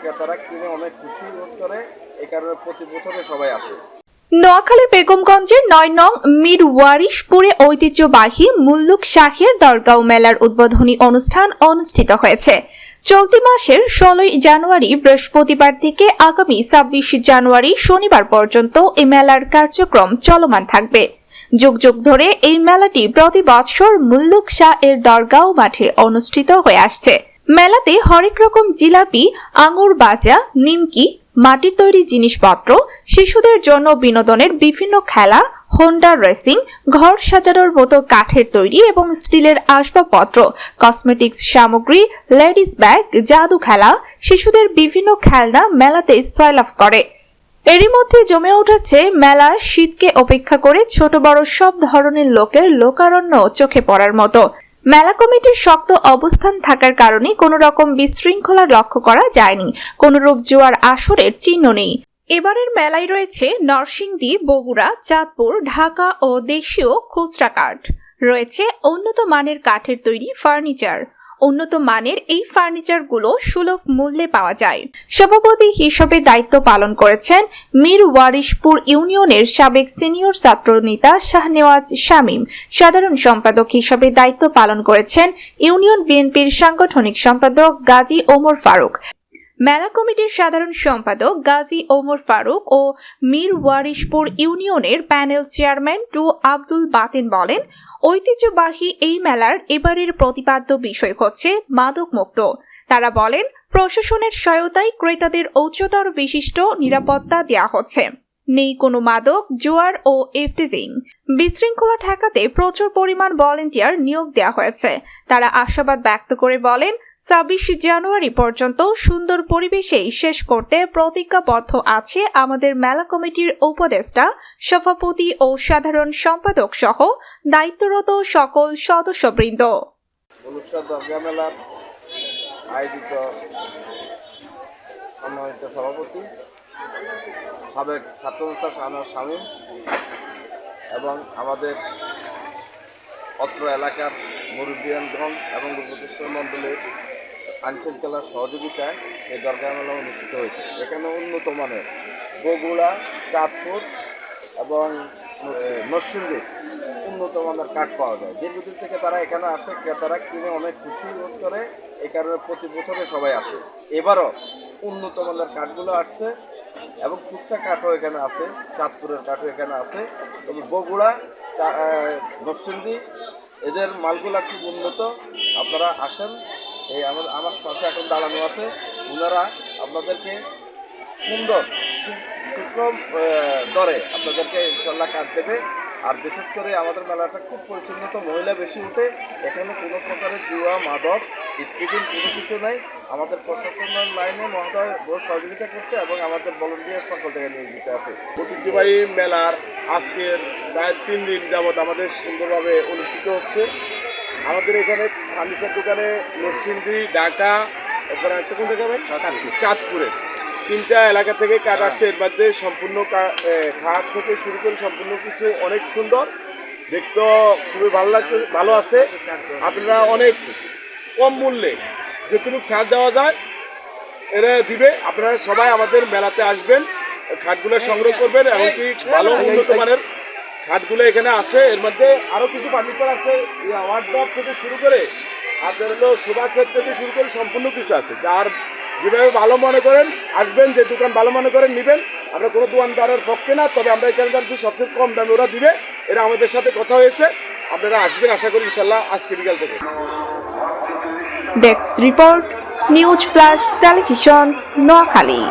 ক্রেতারা কিনে অনেক খুশি বোধ করে কারণে প্রতি বছরে সবাই আসে। নোয়াখালীর বেগমগঞ্জের নয় নং মীর ওয়ারিশপুরে ঐতিহ্যবাহী মুল্লুক শাহের দরগাঁও মেলার উদ্বোধনী অনুষ্ঠান অনুষ্ঠিত হয়েছে। চলতি মাসের ষোলোই জানুয়ারি বৃহস্পতিবার থেকে আগামী ছাব্বিশ জানুয়ারি শনিবার পর্যন্ত এই মেলার কার্যক্রম চলমান থাকবে। যুগ যুগ ধরে এই মেলাটি প্রতি বছর মুল্লুক শাহ এর দরগাঁও মাঠে অনুষ্ঠিত হয়ে আসছে। মেলাতে হরেক রকম জিলাপি, আঙুর বাজা, নিমকি, মাটির তৈরি জিনিসপত্র, শিশুদের জন্য বিনোদনের বিভিন্ন খেলা, হোন্ডা রেসিং, ঘর সাজানোর মতো কাঠের তৈরি এবং স্টিলের আসবাবপত্র, কসমেটিক্স সামগ্রী, লেডিস ব্যাগ, জাদু খেলা, শিশুদের বিভিন্ন খেলনা মেলাতে সয়লাভ করে। এরই মধ্যে জমে উঠেছে মেলা শীতকে অপেক্ষা করে ছোট বড় সব ধরনের লোকের লোকারণ্য চোখে পড়ার মতো। মেলা কমিটির শক্ত অবস্থান থাকার কারণে কোনো রকম বিশৃঙ্খলা লক্ষ্য করা যায়নি। কোনো রূপ জোয়ার আসরের চিহ্ন নেই। এবারের মেলায় রয়েছে নরসিংদী, বগুড়া, চাঁদপুর, ঢাকা ও দেশীয় খুচরা কাঠ রয়েছে উন্নত মানের কাঠের তৈরি ফার্নিচার। উন্নত মানের এই ফার্নিচারগুলো সুলভ মূল্যে পাওয়া যায়। সভাপতি হিসেবে দায়িত্ব পালন করেছেন মীর ওয়ারিশপুর ইউনিয়নের সাবেক সিনিয়র ছাত্র নেতা শাহনেওয়াজ শামীম। সাধারণ সম্পাদক হিসেবে দায়িত্ব পালন করেছেন ইউনিয়ন বিএনপির সাংগঠনিক সম্পাদক গাজী ওমর ফারুক। মেলা কমিটির সাধারণ সম্পাদক গাজী ওমর ফারুক ও মীর ওয়ারিশপুর ইউনিয়নের panel chairman two Abdul Baten বলেন, ঐতিহ্যবাহী এই মেলার এবারের প্রতিপাদ্য বিষয় হচ্ছে মাদক মুক্ত। তারা বলেন, প্রশাসনের সহায়তায় ক্রেতাদের উচ্চতর বিশিষ্ট নিরাপত্তা দেওয়া হচ্ছে। নেই কোনো মাদক, জোয়ার ও এফটিজিং বিশৃঙ্খলা ঠেকাতে প্রচুর পরিমাণ ভলেন্টিয়ার নিয়োগ দেওয়া হয়েছে। তারা আশাবাদ ব্যক্ত করে বলেন, ছাব্বিশ জানুয়ারি পর্যন্ত সুন্দর পরিবেশেই শেষ করতে প্রতিজ্ঞাবদ্ধ আছে আমাদের মেলা কমিটির উপদেষ্টা, সভাপতি ও সাধারণ সম্পাদক সহ দায়িত্বরত সকল সদস্যবৃন্দ। আয়োজিত সম্মানিত সভাপতি সাবেক ছাত্রনেতা শাহনাজ শামীম এবং আমাদের অত্র এলাকার মুরব্বীগণ এবং প্রতিষ্ঠান মণ্ডলের আইনশৃঙ্খলার সহযোগিতায় এই দরগা মেলা অনুষ্ঠিত হয়েছে। এখানে উন্নত মানের বগুড়া, চাঁদপুর এবং নরসিংদীর উন্নত মানের কাঠ পাওয়া যায়। দীর্ঘদিন থেকে তারা এখানে আসে, ক্রেতারা কিনে অনেক খুশি বোধ করে। এই কারণে প্রতি বছরে সবাই আসে। এবারও উন্নত মানের কাঠগুলো আসছে। এবং খুচরা কাঠও এখানে আছে চাঁদপুরের কাঠও এখানে আছে। তবে বগুড়া আহ, এদের মালগুলা খুব উন্নত। আপনারা আসেন এই আমার আমার পাশে এখন দাঁড়ানো আছে। ওনারা আপনাদেরকে সুন্দর সুক্রম দরে আপনাদেরকে ইনশাল্লাহ কাঠ দেবে। আর বিশেষ করে আমাদের মেলাটা খুব পরিচ্ছন্নত মহিলা বেশি উঠে এখানে কোনো প্রকারের জুয়া মাদক ইত্যাদি কোনো কিছু নেই। আমাদের প্রশাসনের লাইনে মহোদয় বহু সহযোগিতা করছে এবং আমাদের ভলেন্টিয়ার সকল জায়গায় নিয়োজিত আছে। ঐতিহ্যবাহী মেলার আজকের প্রায় তিন দিন যাবৎ আমাদের সুন্দরভাবে অনুষ্ঠিত হচ্ছে। আমাদের এখানে ফার্নিচার দোকানে নরসিংদী ঢাকা এরপরে একটা কোন ভাই? চাঁদপুরে। তিনটা এলাকা থেকে কাঠ আসছে। এর মধ্যে সম্পূর্ণ খাট থেকে শুরু করে সম্পূর্ণ কিছু অনেক সুন্দর। দেখতে খুবই ভালো লাগছে, ভালো আছে। আপনারা অনেক কম মূল্যে যেটুকু ছাড় দেওয়া যায়, এরা দিবে। আপনারা সবাই আমাদের মেলাতে আসবেন, খাটগুলো সংগ্রহ করবেন, এমনকি ভালো উন্নত মানের খাটগুলো এখানে আছে। এর মধ্যে আরও কিছু ফার্নিচার আছে। ওয়ার্ড্রপ থেকে শুরু করে আপনার হলো সেট থেকে শুরু করে সম্পূর্ণ কিছু আছে। যার যেভাবে ভালো মনে করেন, আসবেন, যে দোকান ভালো মনে করেন, নেবেন। আমরা কোনো দোকানদারের পক্ষে না, তবে আমরা এখানে যে সবচেয়ে কম দামে ওরা দিবে, এরা আমাদের সাথে কথা হয়েছে। আপনারা আসবেন, আশা করি ইনশাল্লাহ আজকে বিকাল থেকে। Desk report news plus television Noakhali